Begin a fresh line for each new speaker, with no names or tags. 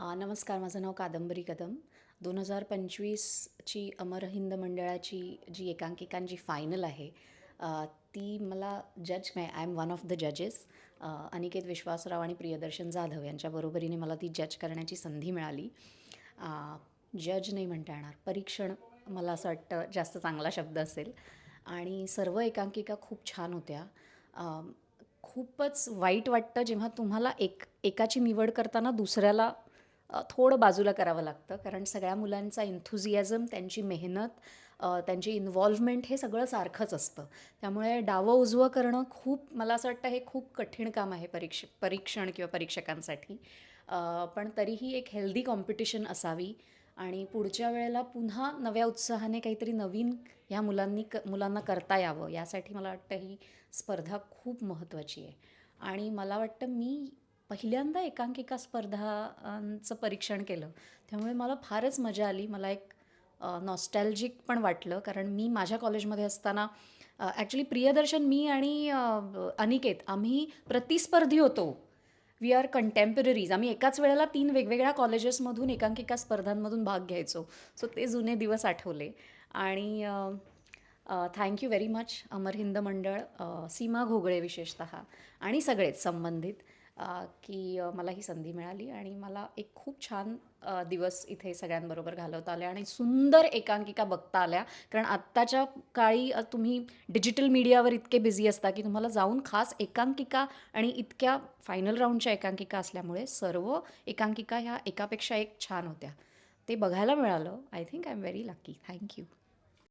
नमस्कार माझं नाव कादंबरी कदम. दोन हजार पंचवीसची अमर हिंद मंडळाची जी एकांकिकांची फायनल आहे ती मला जज नाही I am one of the जजेस अनिकेत विश्वासराव आणि प्रियदर्शन जाधव यांच्या बरोबरीने मला ती जज करण्याची संधी मिळाली. जज नाही म्हणता येणार परीक्षण मला असं वाटतं जास्त चांगला शब्द असेल. आणि सर्व एकांकिका खूप छान होत्या. खूपच वाईट वाटतं जेव्हा तुम्हाला एक एकाची निवड करताना दुसऱ्याला थोडं बाजूला करावं लागतं. कारण सगळ्या मुलांचा इन्थुझियाझम त्यांची मेहनत त्यांची इन्व्हॉल्वमेंट हे सगळं सारखंच असतं. त्यामुळे डावं उजवं करणं खूप मला असं वाटतं हे खूप कठीण काम आहे परीक्ष परीक्षण किंवा परीक्षकांसाठी. पण तरीही एक हेल्दी कॉम्पिटिशन असावी आणि पुढच्या वेळेला पुन्हा नव्या उत्साहाने काहीतरी नवीन ह्या मुलांनी क मुलांना करता यावं. यासाठी मला वाटतं ही स्पर्धा खूप महत्त्वाची आहे. आणि मला वाटतं मी पहिल्यांदा एकांकिका स्पर्धांचं परीक्षण केलं त्यामुळे मला फारच मजा आली. मला एक नॉस्टॅल्जिक पण वाटलं कारण मी माझ्या कॉलेजमध्ये असताना ॲक्च्युली प्रियदर्शन मी आणि अनिकेत आम्ही प्रतिस्पर्धी होतो. वी आर कंटेम्पररीज आम्ही एकाच वेळेला तीन वेगवेगळ्या कॉलेजेसमधून एकांकिका स्पर्धांमधून भाग घ्यायचो. सो ते जुने दिवस आठवले. आणि thank you very much Amar Hind Mandal Seema Ghogale विशेषत आणि सगळेच संबंधित. की मला ही संधी मिळाली आणि मला एक खूप छान दिवस इथे सगळ्यांबरोबर घालवता आले आणि सुंदर एकांकिका बघता आल्या. कारण आत्ताच्या काळी तुम्ही डिजिटल मीडियावर इतके बिझी असता की तुम्हाला जाऊन खास एकांकिका आणि इतक्या फायनल राऊंडच्या एकांकिका असल्यामुळे सर्व एकांकिका ह्या एकापेक्षा एक छान होत्या. ते बघायला मिळालं. I think I am very lucky. Thank you